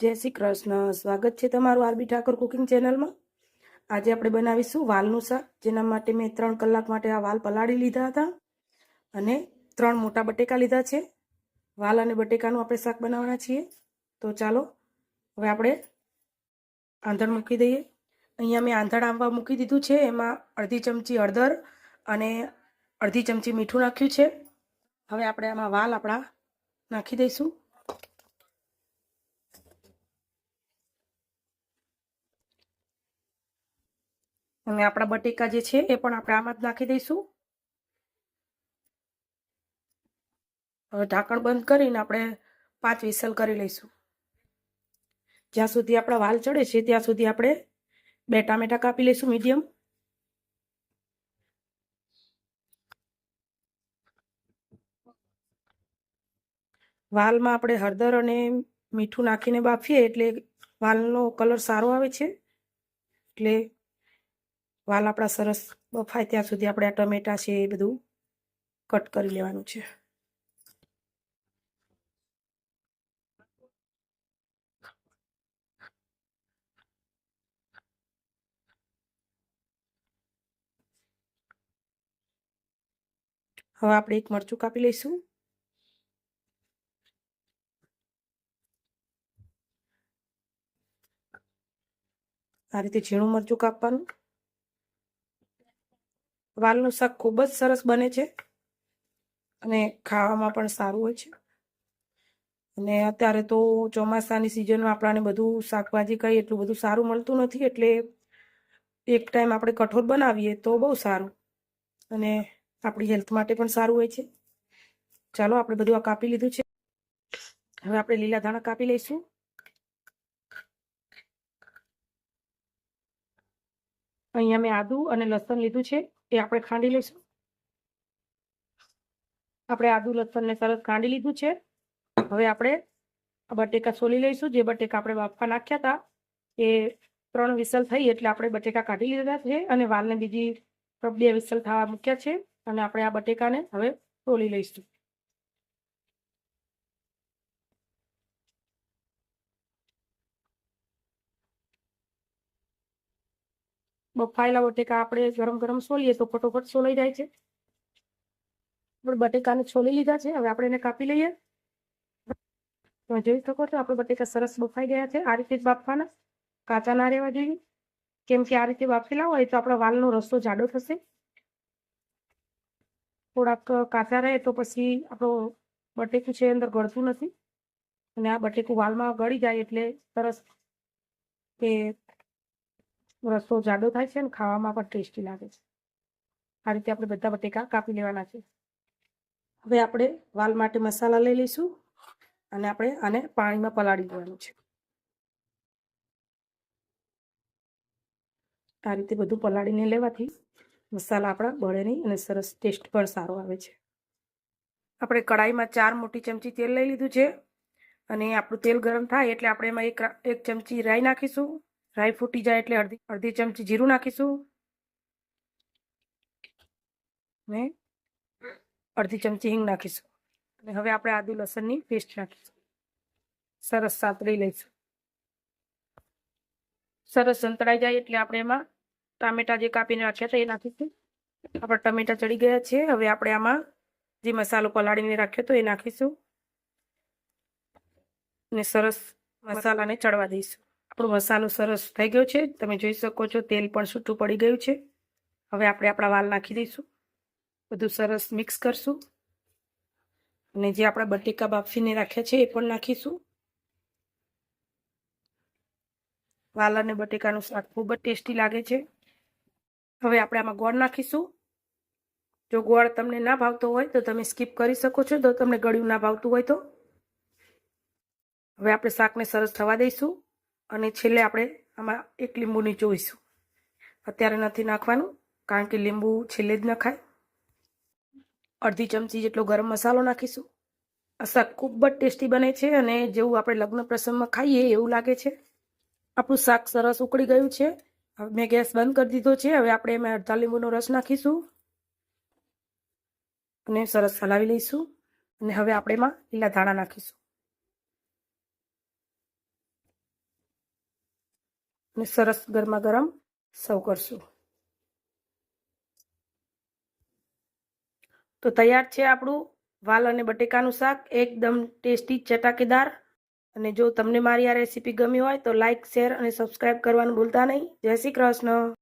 જય શ્રી કૃષ્ણ. સ્વાગત છે તમારું આરબી ઠાકોર કુકિંગ ચેનલમાં. આજે આપણે બનાવીશું વાલનું શાક, જેના માટે મેં ત્રણ કલાક માટે આ વાલ પલાળી લીધા હતા અને ત્રણ મોટા બટેકા લીધા છે. વાલ અને બટેકાનું આપણે શાક બનાવવાના છીએ. તો ચાલો, હવે આપણે આંધણ મૂકી દઈએ. અહીંયા મેં આંધણ આંબા મૂકી દીધું છે. એમાં અડધી ચમચી હળદર અને અડધી ચમચી મીઠું નાખ્યું છે. હવે આપણે આમાં વાલ આપણા નાખી દઈશું. અને આપણા બટેકા જે છે એ પણ આપણે આમાં જ નાખી દઈશું. ઢાંકણ બંધ કરીને આપણે પાંચ વિસલ કરી લઈશું. જ્યાં સુધી આપણા વાલ ચડે છે ત્યાં સુધી આપણે બે ટામેટા કાપી લઈશું મીડિયમ. વાલમાં આપણે હળદર અને મીઠું નાખીને બાફીએ એટલે વાલનો કલર સારો આવે છે. એટલે વાલ આપણા સરસ બફાય ત્યાં સુધી આપણે આ ટમેટા છે એ બધું કટ કરી લેવાનું છે. હવે આપણે એક મરચું કાપી લઈશું. આ રીતે ઝીણું મરચું કાપવાનું. વાલનું શાક ખૂબ જ સરસ બને છે અને ખાવામાં પણ સારું હોય છે. અને અત્યારે તો ચોમાસાની સિઝનમાં આપણાને બધું શાકભાજી કંઈ એટલું બધું સારું મળતું નથી, એટલે એક ટાઈમ આપણે કઠોળ બનાવીએ તો બહુ સારું અને આપણી હેલ્થ માટે પણ સારું હોય છે. ચાલો, આપણે બધું આ કાપી લીધું છે. હવે આપણે લીલા ધાણા કાપી લઈશું. અહીંયા મેં આદુ અને લસણ લીધું છે. એ આપણે ખાંડી લઈશું. આપણે આદુ લસણને સરસ ખાંડી લીધું છે. હવે આપણે બટેકા સોલી લઈશું. જે બટેકા આપણે બાફવા નાખ્યા હતા, એ ત્રણ વિસલ થઈ એટલે આપણે બટેકા કાઢી લીધા છે અને વાલને બીજી બે વિસલ થવા મૂક્યા છે. અને આપણે આ બટેકાને હવે સોલી લઈશું. બફાયેલા બટેકા આપણે ગરમ ગરમ સોલીએ તો ફટોફટ સોલાઈ જાય છે. આપણે બટેકાને છોલી લીધા છે. હવે આપણે એને કાપી લઈએ. તમે જોઈ શકો છો આપણે બટેકા સરસ બફાઈ ગયા છે. આ રીતે જ બાફવાના. કાચા ના રહેવા જોઈએ. કેમ કે આ રીતે બાફેલા હોય તો આપણા વાલનો રસ્તો જાડો થશે. થોડાક કાચા રહે તો પછી આપણો બટેકું છે અંદર ગળતું નથી. અને આ બટેકું વાલમાં ગળી જાય એટલે સરસ કે રસ્તો જાડો થાય છે અને ખાવામાં પણ ટેસ્ટી લાગે છે. આ રીતે આપણે બધા બટેકા કાપી લેવાના છે. હવે આપણે વાલ માટે મસાલા લઈ લઈશું અને આપણે આને પાણીમાં પલાળી દેવાનું છે. આ રીતે બધું પલાળીને લેવાથી મસાલા આપણા બળે નહીં અને સરસ ટેસ્ટ પણ સારો આવે છે. આપણે કડાઈમાં ચાર મોટી ચમચી તેલ લઈ લીધું છે અને આપણું તેલ ગરમ થાય એટલે આપણે એમાં એક એક ચમચી રાઈ નાખીશું. રાઈ ફૂટી જાય એટલે અડધી અડધી ચમચી જીરું નાખીશું. ને અડધી ચમચી હિંગ નાખીશું. અને હવે આપણે આદુ લસણની પેસ્ટ નાખીશું. સરસ સાતળી લઈશું. સરસ સંતળાઈ જાય એટલે આપણે એમાં ટામેટા જે કાપીને રાખ્યા હતા એ નાખીશું. આપણા ટમેટા ચડી ગયા છે. હવે આપણે આમાં જે મસાલો પલાળીને રાખ્યો હતો એ નાખીશું. ને સરસ મસાલાને ચડવા દઈશું. આપણો મસાલો સરસ થઈ ગયો છે. તમે જોઈ શકો છો, તેલ પણ છૂટું પડી ગયું છે. હવે આપણે આપણા વાલ નાખી દઈશું. બધું સરસ મિક્સ કરશું. અને જે આપણા બટેકા બાફીને રાખ્યા છે, એ પણ નાખીશું. વાલ અને બટેકાનું શાક ખૂબ જ ટેસ્ટી લાગે છે. હવે આપણે આમાં ગોળ નાખીશું. જો ગોળ તમને ના ભાવતો હોય, તો તમે સ્કીપ કરી શકો છો. તો તમને ગળ્યું ના ભાવતું હોય તો. હવે આપણે શાકને સરસ થવા દઈશું. અને છેલ્લે આપણે આમાં એક લીંબુ નીચોઈશું અત્યારે નથી નાખવાનું, કારણ કે લીંબુ છેલ્લે જ નખાય. અડધી ચમચી જેટલો ગરમ મસાલો નાખીશું. આ શાક ખૂબ જ ટેસ્ટી બને છે અને જેવું આપણે લગ્ન પ્રસંગમાં ખાઈએ એવું લાગે છે. આપણું શાક સરસ ઉકળી ગયું છે. હવે મેં ગેસ બંધ કરી દીધો છે. હવે આપણે એમાં અડધા લીંબુનો રસ નાખીશું. અને સરસ હલાવી લઈશું. અને હવે આપણે એમાં લીલા ધાણા નાખીશું. અને સરસ ગરમા ગરમ સર્વ કરશું. તો તૈયાર છે આપણું વાલ અને બટેકાનું શાક, એકદમ ટેસ્ટી ચટાકેદાર. અને જો તમને મારી આ રેસીપી ગમી હોય તો લાઇક શેર અને સબસ્ક્રાઈબ કરવાનું ભૂલતા નહીં. જય શ્રી કૃષ્ણ.